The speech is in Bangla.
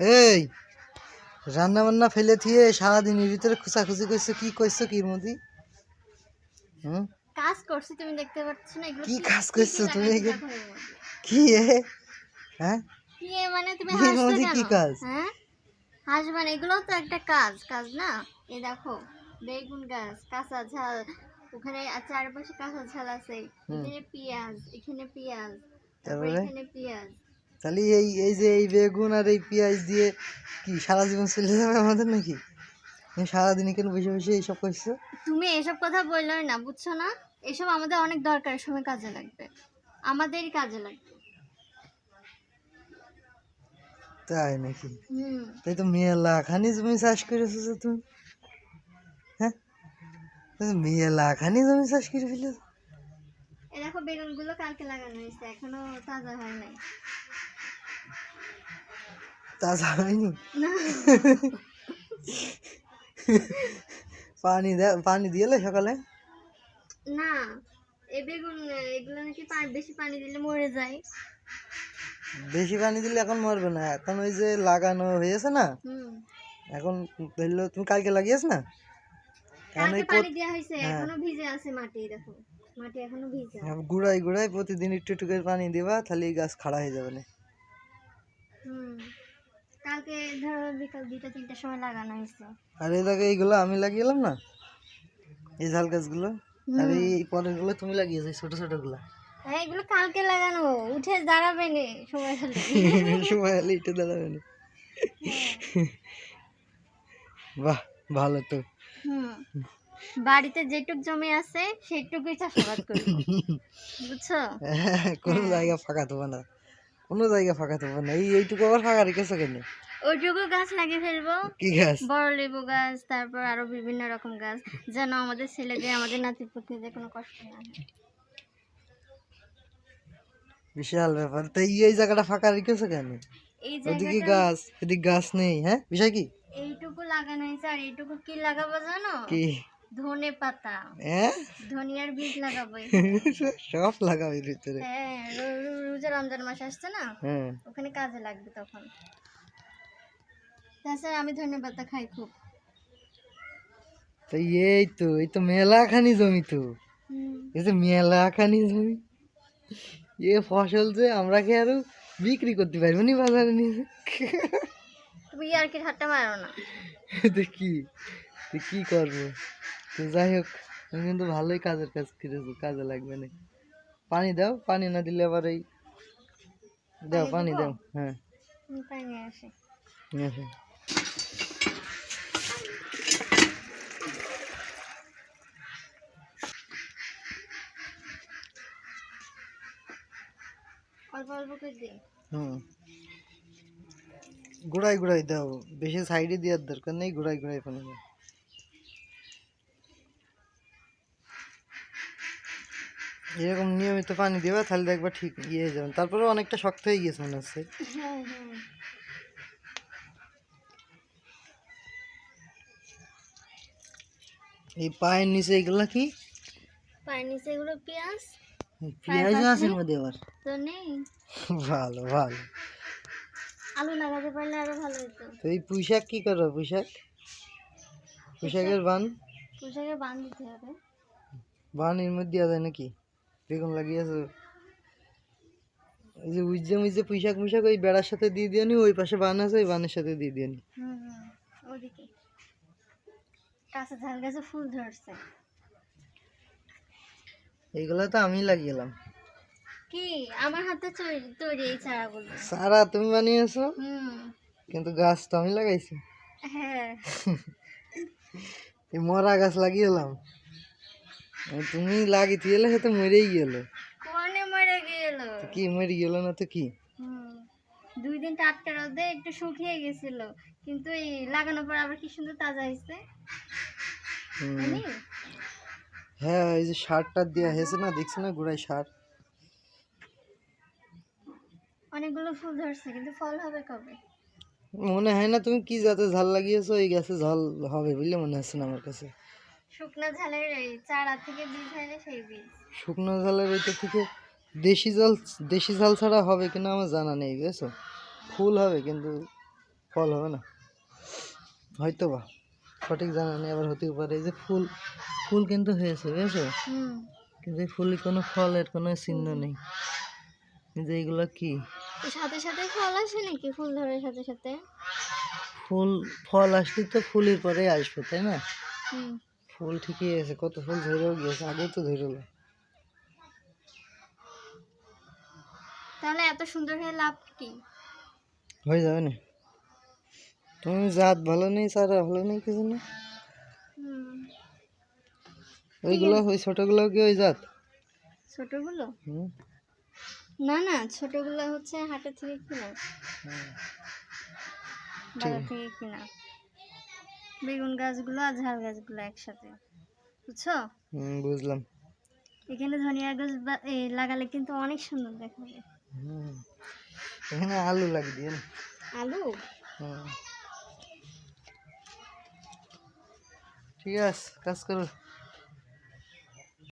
এই রান্না বান্না ফেলে থিয়ে সারাদিনের ভিতরে খুচাখুচি করছ কি করছ কি মদি? হুম? কাজ করছি তুমি দেখতে পাচ্ছ না এগুলো কি কাজ করছ তুমি? মধ্যে। কি এ? হ্যাঁ? কি এ মানে তুমি হাসছো মধ্যে কি কাজ? হ্যাঁ? হাসবে না এগুলো তো একটা কাজ কাজ না? এই দেখো বেগুন গাছ কাঁচা ঝাল ওখানে চারপাশে কাঁচা ঝাল আছে এখানে পেঁয়াজ এখানে পেঁয়াজ তারপরে? এখানে পেঁয়াজ। তাহলে এই এই যে এই বেগুন আর এই পেঁয়াজ দিয়ে কি সারা জীবন চলে যাবে আমাদের নাকি? তুমি সারাদিন কেন বসে বসে এইসব করছ? তুমি এসব কথা বললে না বুঝছ না? এসব আমাদের অনেক দরকার সময় কাজে লাগবে। আমাদেরই কাজে লাগবে। তাই নাকি? তাই তো মেলা খানি জমি চাষ করেছ যে তুমি? হ্যাঁ? মেলা খানি জমি চাষ করে ফেলেছো। দেখো বেগুনগুলো কালকে লাগানো হয়েছে এখনও তাজা হয় নাই। তাজা হয়নি না পানি দে পানি দিয়েলে সকালে না এই বেগুন এগুলো নাকি পা- বেশি পানি দিলে মরে যায় বেশি পানি দিলে এখন মরবে না এখন ওই যে লাগানো হয়েছে না এখন ধরলো তুমি কালকে লাগিয়েছ না কালকে পানি দেওয়া হয়েছে হ্যাঁ। এখনও ভিজে আছে মাটি দেখো মাটি এখনও ভিজে প্রত- গুড়াই গুড়াই প্রতিদিন একটু একটু করে পানি দিবা তাহলে গাছ খাড়া হয়ে যাবে না হুম কালকে ধরো বিকাল দুইটা তিনটার সময় লাগানো হয়েছে। আর এই দেখো এইগুলো আমি লাগিয়েলাম না? এই ঝাল গাছগুলো? আর এই পরেরগুলো তুমি লাগিয়েছো ছোট ছোটগুলা হ্যাঁ এগুলো কালকে লাগানো। উঠে দাঁড়াবে নে সময় হলে। সময় হলে একটু দাঁড়াবে না। বাহ ভালো তো। বাড়িতে যেটুক জমি আছে সেটুকুই চাষাবাদ করি বুঝছ? হ্যাঁ, কোনো জায়গা ফাঁকা থাকবে না কোনো জায়গা ফাঁকা থাকবে না। এই এইটুকু আবার ফাঁকা রেখেছো কেন? ওইটুকু গাছ লাগিয়ে ফেলব। কি গাছ? বড় লেবু গাছ তারপর আরও বিভিন্ন রকম গাছ যেন আমাদের ছেলেদের আমাদের নাতি পুতিদের কোনো কষ্ট না বিশাল ব্যাপার। তো এই জায়গাটা ফাঁকা রেখেছো কেন? ওদিকে গাছ এদিকে গাছ নেই হ্যাঁ? বিষয় কি? এইটুকু লাগানো হয়েছে আর এইটুকু কি লাগাবো জানো? কি? ধনে পাতা। হ্যাঁ? ধনিয়ার বীজ লাগাবো সব এর ভিতরে। হ্যাঁ রোজা রমজান মাস আসছে না? হ্যাঁ। ওখানে কাজে লাগবে তখন। তাছাড়া আমি ধনে পাতা খাই খুব। তো এই তো এই তো মেলা খানি জমি তো। এই যে মেলা খানি জমি। এ ফসল যে আমরা কি আরও বিক্রি করতে পারব নি বাজারে নিয়ে? তুমি আর কি ঠাট্টা মারো না। কি? কি করব? তো যাই হোক তুমি কিন্তু ভালোই কাজের কাজ করেছ কাজে লাগবে না। পানি দাও পানি না দিলে আবার এই দাও পানি দাও হ্যাঁ। নিয়ে আসি। আসো। গুড়াই গুড়াই দাও। বেশি সাইডে দেওয়ার দরকার নেই গুড়াই গুড়াই পানি দাও। এরকম নিয়মিত পানি দিবা তাহলে দেখবা ঠিক ইয়ে হয়ে যাবে। তারপরে অনেকটা শক্ত হয়ে গিয়েছে মনে হচ্ছে। হ্যাঁ হ্যাঁ। এই পায়ের নিচে এগুলা কি? পায়ের নিচে এগুলো পেঁয়াজ। পেঁয়াজ আছে এর মধ্যে আবার? তো নেই। ভালো ভালো। আলু লাগাতে পারলে আরও ভালো হতো। তো এই পুঁইশাক কি করো পুঁইশাক? পুঁইশাকের বান? পোশাকে বান দিতে হবে। বান এর মধ্যে যায় নাকি? বেগুন লাগিয়েছো। এই যে উজ্জে মুজ্জে পুঁইশাক মুইশাক ওই বেড়ার সাথে দিয়ে দিয়ে নি ওই পাশে বান আছে ওই বানের সাথে দিয়ে দিয়ে নি। ওদিকে। কাঁচা ঝাল গাছে ফুল ধরছে। এইগুলো তো আমি লাগিয়েলাম। কি? আমার হাতে তৈরি এই চারাগুলো। সারা তুমি বানিয়েছো? হুম। কিন্তু গাছ তো আমি লাগাইছি। হ্যাঁ। এই মরা গাছ লাগিয়েলাম। তুমি লাগিয়ে এলে সে তো মরেই গেল। কোনে মরে গেল? কি মরে গেল না তো কি? দুই দিন টাটকা রোদে একটু শুকিয়ে গেছিল। কিন্তু এই লাগানোর পর আবার কি সুন্দর তাজা হয়েছে? হ্যাঁ এই যে সারটা দেওয়া হয়েছে না দেখছি না গোড়ায় সার? অনেকগুলো ফুল ধরছে কিন্তু ফল হবে কবে? মনে হয় না তুমি কি জাতের ঝাল লাগিয়েছো এই গাছে ঝাল হবে বুঝলে মনে হচ্ছে না আমার কাছে। শুকনো ঝালের এই চারা থেকে বীজ হলে সেই বীজ। শুকনো ঝালের ওইটা থেকে দেশি ঝাল দেশি ঝাল ছাড়া হবে কিনা আমার জানা নেই বুঝেছ? ফুল হবে কিন্তু ফল হবে না। হয়তো বা সঠিক জানা নেই আবার হতেও পারে। এই যে ফুল ফুল কিন্তু হয়েছে বুঝেছ? কিন্তু ফুলে কোনো ফলের কোনো চিহ্ন নেই। কিন্তু এইগুলো কি? সাথে সাথে ফল আসে নাকি? ফুল ধরার সাথে সাথে? ফুল ফল আসলে তো ফুলের পরে আসবে তাই না? হুম। ফুল ঠিকই আছে কত ফুল ধরেও গিয়েছে আগেও তো ধরল তাহলে এত সুন্দর হয়ে লাভ কি? হয়ে যাবে না। তুমি জাত ভালো নেই সারা ভালো নেই কিছু না ওইগুলো ওই ছোটগুলো কি ওই জাত? ছোটগুলো? না না ছোটগুলো হচ্ছে হাটের থেকে কিনা। বাজার থেকে কিনা। বেগুন গাছগুলো আর ঝাল গাছগুলো একসাথে বুঝছ? হুম বুঝলাম। এখানে ধনিয়া গাছ লাগালে কিন্তু অনেক সুন্দর দেখাবে। হুম এখানে আলু লাগিয়ে আলু? হুম। ঠিক আছে কাজ করো।